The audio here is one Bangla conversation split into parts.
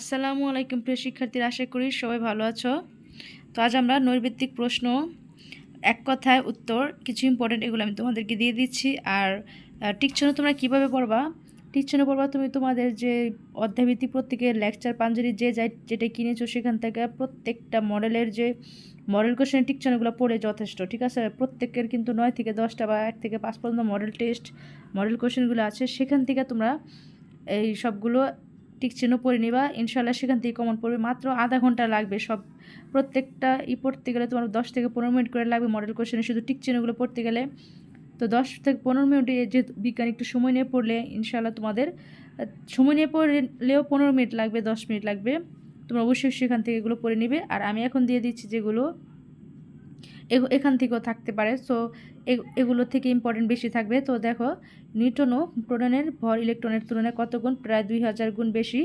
আসসালামু আলাইকুম প্রিয় শিক্ষার্থীরা, আশা করি সবাই ভালো আছো। তো আজ আমরা নৈর্ভিত্তিক প্রশ্ন, এক কথায় উত্তর, কিছু ইম্পর্টেন্ট এগুলো আমি তোমাদেরকে দিয়ে দিচ্ছি। আর টিকছনে তোমরা কীভাবে পড়বা? টিকছনে পড়বা তুমি তোমাদের যে অধ্যায়ভিত্তিক প্রত্যেকের লেকচার পাঞ্জারি যে যাই, যেটা কিনেছো সেখান থেকে প্রত্যেকটা মডেলের যে মডেল কোশ্চেন টিকছনগুলো পড়ে যথেষ্ট, ঠিক আছে? প্রত্যেকের কিন্তু নয় থেকে দশটা বা এক থেকে পাঁচ পর্যন্ত মডেল টেস্ট মডেল কোশ্চেনগুলো আছে। সেখান থেকে তোমরা এই সবগুলো টিক চিহ্ন পড়ে নিবা ইনশাল্লাহ সেখান থেকে কমন পড়বে। মাত্র আধা ঘণ্টা লাগবে সব প্রত্যেকটা ই পড়তে গেলে তোমার দশ থেকে পনেরো মিনিট করে লাগবে মডেল কোশ্চেনে শুধু টিক চিহ্নগুলো পড়তে গেলে তো দশ থেকে পনেরো মিনিটে যে বিজ্ঞান একটু সময় নিয়ে পড়লে ইনশাল্লাহ তোমাদের সময় নিয়ে পড়লেও পনেরো মিনিট লাগবে, দশ মিনিট লাগবে। তোমরা অবশ্যই সেখান থেকে এগুলো পড়ে নিবে। আর আমি এখন দিয়ে দিচ্ছি যেগুলো এখান থেকেও থাকতে পারে। সো এগুলো থেকে ইম্পর্টেন্ট বেশি থাকবে। তো দেখো নিউটনও প্রোটনের ভর ইলেকট্রনের তুলনায় কত গুণ? প্রায় দুই হাজার গুণ বেশি।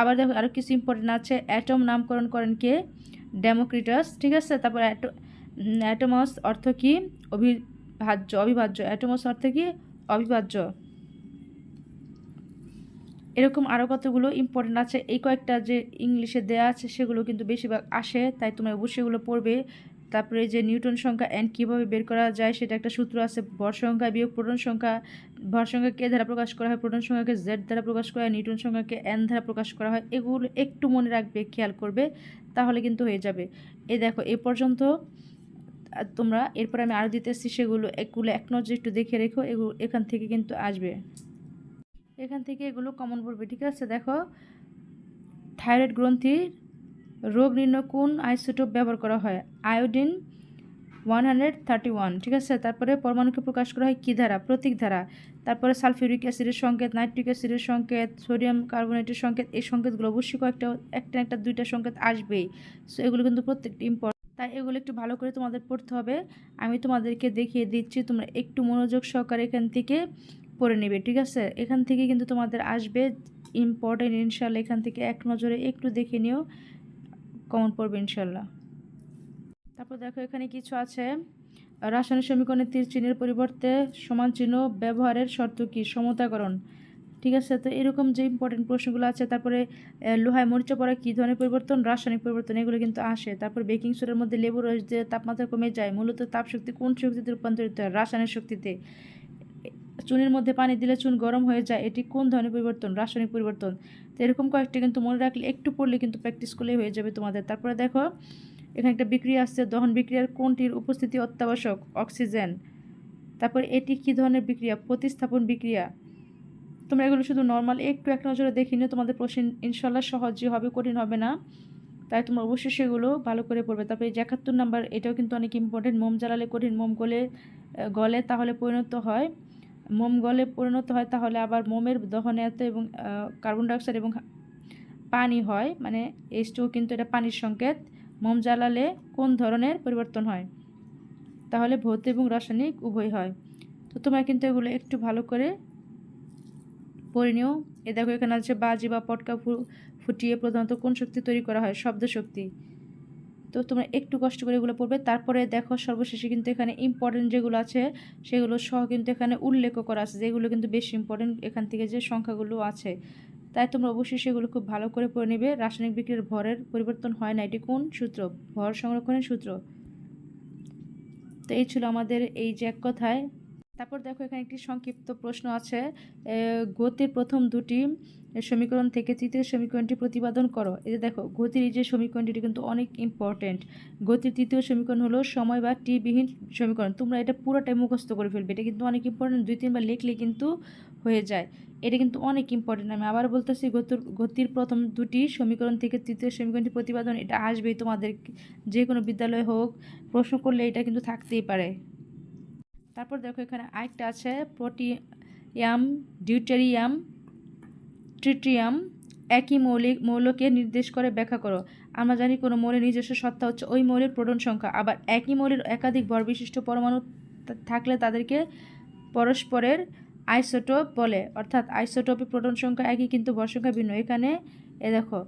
আবার দেখো আরও কিছু ইম্পর্টেন্ট আছে। অ্যাটম নামকরণ করেন কে? ডেমোক্রিটাস ঠিক আছে? তারপর অ্যাটমাস অর্থ কী? অবিভাজ্য। অবিভাজ্য। অ্যাটমাস অর্থ কী? অবিভাজ্য। এরকম আরও কতগুলো ইম্পর্টেন্ট আছে? এই কয়েকটা যে ইংলিশে দেয়া আছে, সেগুলো কিন্তু বেশিরভাগ আসে। তাই তোমরা অবশ্যই এগুলো পড়বে। তারপরে যে নিউটন সংখ্যা এন কীভাবে বের করা যায় সেটা একটা সূত্র আছে, ভর সংখ্যা বিয়োগ প্রোটন সংখ্যা। ভর সংখ্যাকে দ্বারা প্রকাশ করা হয়? প্রোটন সংখ্যাকে জেড দ্বারা প্রকাশ করা হয়, নিউটন সংখ্যাকে এন দ্বারা প্রকাশ করা হয়। এগুলো একটু মনে রাখবে, খেয়াল করবে, তাহলে কিন্তু হয়ে যাবে। এই দেখো, এ পর্যন্ত তোমরা, এরপর আমি আরও দিতেছি সেগুলো, এগুলো এক নজর একটু দেখে রেখো এগুলো এখান থেকে কিন্তু আসবে। এখান থেকে এগুলো কমন পড়বে, ঠিক আছে? দেখো থাইরয়েড গ্রন্থির রোগ নির্ণয় কোন আইসোটোপ ব্যবহার করা হয়? Iodine one hundred thirty one, ঠিক আছে? তারপরে পরমাণুকে প্রকাশ করা হয় কী ধারা? প্রতীক ধারা। তারপরে সালফিউরিক অ্যাসিডের সংকেত, নাইট্রিক অ্যাসিডের সংকেত, সোডিয়াম কার্বনেটের সংকেত, এই সংকেতগুলো অবশ্যই কয়েকটা, একটা একটা দুইটা সংকেত আসবেই। সো এগুলো কিন্তু প্রত্যেকটি ইম্পর্টেন্ট তাই এগুলো একটু ভালো করে তোমাদের পড়তে হবে। আমি তোমাদেরকে দেখিয়ে দিচ্ছি, তোমরা একটু মনোযোগ সহকারে এখান থেকে পড়ে নেবে, ঠিক আছে? এখান থেকে কিন্তু তোমাদের আসবে ইম্পর্টেন্ট ইনশাল্লাহ এখান থেকে এক নজরে একটু দেখে নিও। কমন পড়বে ইনশাল্লাহ। তারপর দেখো এখানে কিছু আছে। রাসায়নিক সমীকরণের তীর চিহ্নের পরিবর্তে সমান চিহ্ন ব্যবহারের শর্ত কী? সমতাকরণ। ঠিক আছে? তো এরকম যে ইম্পর্টেন্ট প্রশ্নগুলো আছে, তারপরে লোহায় মরিচা পড়া কী ধরনের পরিবর্তন? রাসায়নিক পরিবর্তন, এগুলো কিন্তু আসে। তারপর বেকিং সোডার মধ্যে লেবু রস তাপমাত্রা কমে যায়। মূলত তাপশক্তি কোন শক্তিতে রূপান্তরিত হয়? রাসায়নিক শক্তিতে। চুনের মধ্যে পানি দিলে চুন গরম হয়ে যায়, এটি কোন ধরনের পরিবর্তন? রাসায়নিক পরিবর্তন। তো এরকম কয়েকটা কিন্তু মনে রাখলে একটু পড়লে কিন্তু প্র্যাকটিস করলেই হয়ে যাবে তোমাদের। তারপরে দেখো, এখানে একটা বিক্রিয়া আসছে। দহন বিক্রিয়ার কোনটির উপস্থিতি অত্যাবশ্যক? অক্সিজেন। তারপর এটি কী ধরনের বিক্রিয়া? প্রতিস্থাপন বিক্রিয়া। তোমরা এগুলো শুধু নর্মাল একটু এক নজরে দেখে তোমাদের প্রশ্ন ইনশাল্লাহ সহজই হবে, কঠিন হবে না। তাই তোমরা অবশ্যই সেগুলো ভালো করে পড়বে। তারপরে এই একাত্তর নাম্বার, এটাও কিন্তু অনেক ইম্পর্টেন্ট মোম জ্বালালে কঠিন, মোম গলে গলে তাহলে পরিণত হয়। মোম গলে পরিণত হয়, তাহলে আবার মোমের দহনে এত এবং কার্বন ডাইঅক্সাইড এবং পানি হয়। মানে এইচ কিন্তু এটা পানির সংকেত। মোম জ্বালালে কোন ধরনের পরিবর্তন হয়? তাহলে ভৌত এবং রাসায়নিক উভয় হয়। তো তোমরা কিন্তু এগুলো একটু ভালো করে পড়ে নিও। এ দেখো এখানে আছে বাজি বা পটকা ফুটিয়ে প্রধানত কোন শক্তি তৈরি করা হয়? শব্দ শক্তি। তো তোমরা একটু কষ্ট করে এগুলো পড়বে। তারপরে দেখো সর্বশেষে কিন্তু এখানে ইম্পর্টেন্ট যেগুলো আছে, সেগুলো সহ কিন্তু এখানে উল্লেখ করা আছে যেগুলো কিন্তু বেশি ইম্পর্টেন্ট এখান থেকে যে সংখ্যাগুলো আছে। তাই তোমরা অবশ্যই সেগুলো খুব ভালো করে পড়ে নেবে। রাসায়নিক বিক্রির ভরের পরিবর্তন হয় না। এটি কোন সূত্র? ভর সংরক্ষণের সূত্র। তো এই ছিল আমাদের এই যে এক কথায়। তারপর দেখো এখানে একটি সংক্ষিপ্ত প্রশ্ন আছে। গতির প্রথম দুটি সমীকরণ থেকে তৃতীয় সমীকরণটি প্রতিপাদন করো। এই যে দেখো, গতির এই যে সমীকরণটি কিন্তু অনেক ইম্পর্টেন্ট গতির তৃতীয় সমীকরণ হলো সময় বা টি বিহীন সমীকরণ। তোমরা এটা পুরোটাই মুখস্থ করে ফেলবে। এটা কিন্তু অনেক ইম্পর্টেন্ট দুই, তিনবার লিখলে কিন্তু হয়ে যায়। এটা কিন্তু অনেক ইম্পর্টেন্ট আমি আবার বলতেছি, গতির গতির প্রথম দুটি সমীকরণ থেকে তৃতীয় সমীকরণটি প্রতিপাদন, এটা আসবেই তোমাদের, যে কোনো বিদ্যালয় হোক। প্রশ্ন করলে এটা কিন্তু থাকতেই পারে। তারপর দেখো এখানে আরেকটা আছে, প্রোটিয়াম ডিউটেরিয়াম ট্রিটিয়াম একই মৌলিক, মৌলকে নির্দেশ করে ব্যাখ্যা করো। আমরা জানি কোনো মৌলের নিজস্ব সত্তা হচ্ছে ওই মৌলের প্রোটন সংখ্যা, আবার একই মৌলের একাধিক ভরবিশিষ্ট পরমাণু থাকলে তাদেরকে পরস্পরের আইসোটোপ বলে, অর্থাৎ আইসোটোপে প্রোটন সংখ্যা একই কিন্তু ভর সংখ্যা ভিন্ন। এখানে এ দেখো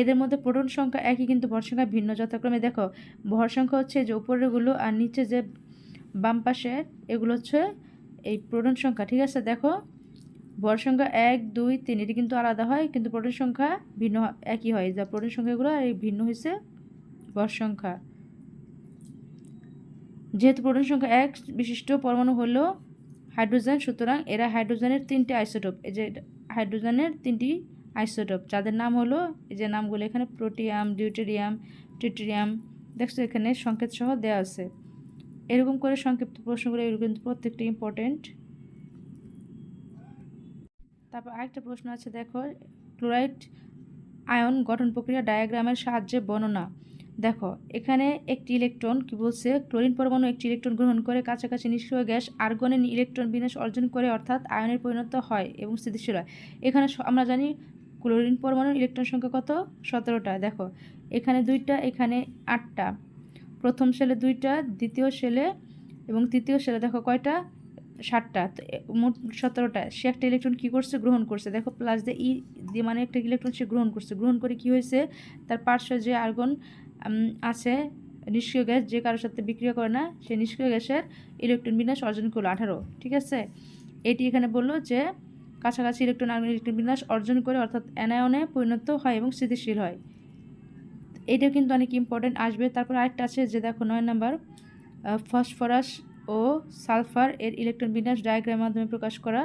এদের মধ্যে প্রোটন সংখ্যা একই কিন্তু ভর সংখ্যা ভিন্ন। যথাক্রমে দেখো ভর সংখ্যা হচ্ছে যে উপরেরগুলো আর নিচে যে বাম পাশের এগুলো হচ্ছে এই প্রোটন সংখ্যা, ঠিক আছে? দেখো বর সংখ্যা এক, দুই, তিন, এটি কিন্তু আলাদা হয়, কিন্তু প্রোটন সংখ্যা ভিন্ন একই হয়। যা প্রোটন সংখ্যাগুলো আর এই ভিন্ন হয়েছে বর সংখ্যা। যেহেতু প্রোটন সংখ্যা এক বিশিষ্ট পরমাণু হলো হাইড্রোজেন, সুতরাং এরা হাইড্রোজেনের তিনটি আইসোটোপ, এই যে হাইড্রোজেনের তিনটি আইসোটোপ, যাদের নাম হলো, এই যে নামগুলো এখানে, প্রোটিয়াম, ডিউটেরিয়াম, টিট্রিয়াম, দেখছ এখানে সংকেত সহ দেওয়া আছে। এরকম করে সংক্ষিপ্ত প্রশ্নগুলো এগুলো কিন্তু প্রত্যেকটা ইম্পর্টেন্ট তারপর আরেকটা প্রশ্ন আছে, দেখো, ক্লোরাইড আয়ন গঠন প্রক্রিয়া ডায়াগ্রামের সাহায্যে বর্ণনা। দেখো, এখানে একটি ইলেকট্রন কি বলছে? ক্লোরিন পরমাণু একটি ইলেকট্রন গ্রহণ করে কাছাকাছি নিষ্ক্রিয় গ্যাস আর্গনের ইলেকট্রন বিন্যাস অর্জন করে অর্থাৎ আয়নের পরিণত হয় এবং স্থিতিশীল হয়। এখানে আমরা জানি ক্লোরিন পরমাণুর ইলেকট্রন সংখ্যা কত? সতেরোটা। দেখো, এখানে দুইটা, এখানে আটটা। প্রথম সেলে দুইটা, দ্বিতীয় সেলে এবং তৃতীয় সেলে দেখো কয়টা? ষাটটা তো মোট সতেরোটা। সে একটা ইলেকট্রন কী করছে? গ্রহণ করছে। দেখো প্লাস দিয়ে ই দিয়ে মানে একটা ইলেকট্রন সে গ্রহণ করছে। গ্রহণ করে কি হয়েছে? তার পার্শ্বে যে আর্গন আছে, নিষ্ক্রিয় গ্যাস যে কারোর সাথে বিক্রিয়া করে না সেই নিষ্ক্রিয় গ্যাসের ইলেকট্রন বিন্যাস অর্জন করল। আঠারো। ঠিক আছে? এটি এখানে বলল যে কাছাকাছি ইলেকট্রন আর্গন ইলেকট্রন বিন্যাস অর্জন করে অর্থাৎ অ্যানায়নে পরিণত হয় এবং স্থিতিশীল হয়। এটা কিন্তু অনেক ইম্পর্টেন্ট আসবে। তারপর আরেকটা আছে যে দেখো নয় নাম্বার ফসফরাস ও সালফার এর ইলেকট্রন বিন্যাস ডায়াগ্রামের মাধ্যমে প্রকাশ করা।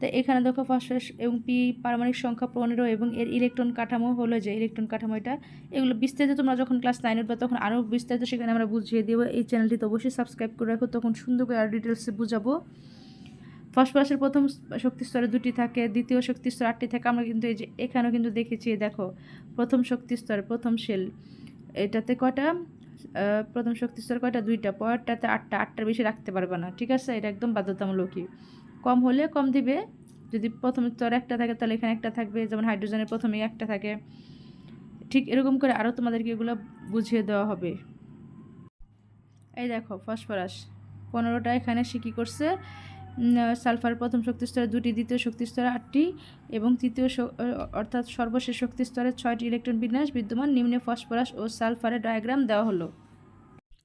তো এখানে দেখো ফসফরাস এবং পি পারমাণবিক সংখ্যা পনেরো এবং এর ইলেকট্রন কাঠামো হলো যে ইলেকট্রন কাঠামো এটা। এগুলো বিস্তারিত তোমরা যখন ক্লাস নাইন উঠবে তখন আরও বিস্তারিত সেখানে আমরা বুঝিয়ে দেবো। এই চ্যানেলটিতে অবশ্যই সাবস্ক্রাইব করে রাখো। তখন সুন্দর করে আর ডিটেলসে বুঝাবো। ফসফরাসের প্রথম শক্তি স্তরে দুটি থাকে, দ্বিতীয় শক্তি স্তরে আটটি থাকে। আমরা কিন্তু এই যে এখানেও কিন্তু দেখেছি দেখো, প্রথম শক্তি স্তরে প্রথম সেল এটাতে কটা প্রথম শক্তি স্তর কয়টা? দুইটা। পরেরটাতে আটটা। আটটার বেশি রাখতে পারবে না, ঠিক আছে? এটা একদম বাধ্যতামূলকই। কম হলে কম দিবে। যদি প্রথম স্তর একটা থাকে, তাহলে এখানে একটা থাকবে। যেমন হাইড্রোজেনের প্রথমেই একটা থাকে। ঠিক এরকম করে আরও তোমাদেরকে এগুলো বুঝিয়ে দেওয়া হবে। এই দেখো ফসফরাস পনেরোটা এখানে সে কী করছে? সালফার প্রথম শক্তি স্তরে দুটি, দ্বিতীয় শক্তি স্তরে আটটি এবং তৃতীয় অর্থাৎ সর্বশেষ শক্তি স্তরে ছয়টি ইলেকট্রন বিন্যাস বিদ্যমান, নিম্নে ফসফরাস ও সালফারের ডায়াগ্রাম দেওয়া হলো।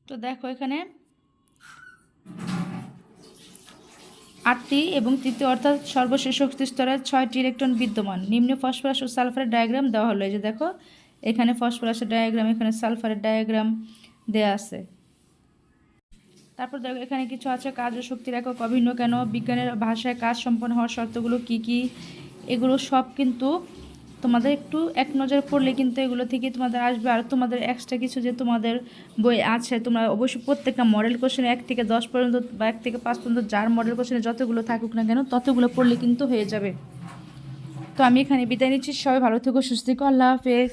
তো দেখো এখানে আটটি এবং তৃতীয়, অর্থাৎ সর্বশেষ শক্তি স্তরে ছয়টি ইলেকট্রন বিদ্যমান, নিম্নে ফসফরাস ও সালফারের ডায়াগ্রাম দেওয়া হলো। এই যে দেখো, এখানে ফসফরাসের ডায়াগ্রাম, এখানে সালফারের ডায়াগ্রাম দেয়া আছে। তারপর দেখো, এখানে কিছু আছে, কাজ ও শক্তির একক অভিন্ন কেন? বিজ্ঞানের ভাষায় কাজ সম্পন্ন হওয়ার শর্তগুলো কি কি? এগুলো সব কিন্তু তোমাদের একটু এক নজর পড়লে কিন্তু এগুলো থেকে তোমাদের আসবে। আর তোমাদের এক্সট্রা কিছু যে তোমাদের বই আছে, তোমরা অবশ্যই প্রত্যেকটা মডেল কোশ্চেনে এক থেকে দশ পর্যন্ত বা এক থেকে পাঁচ পর্যন্ত যার মডেল কোশ্চেনে যতগুলো থাকুক না কেন, ততগুলো পড়লে কিন্তু হয়ে যাবে। তো আমি এখানে বিদায় নিচ্ছি। সবাই ভালো থেকো, সুস্থ থেকো। আল্লাহ হাফেজ।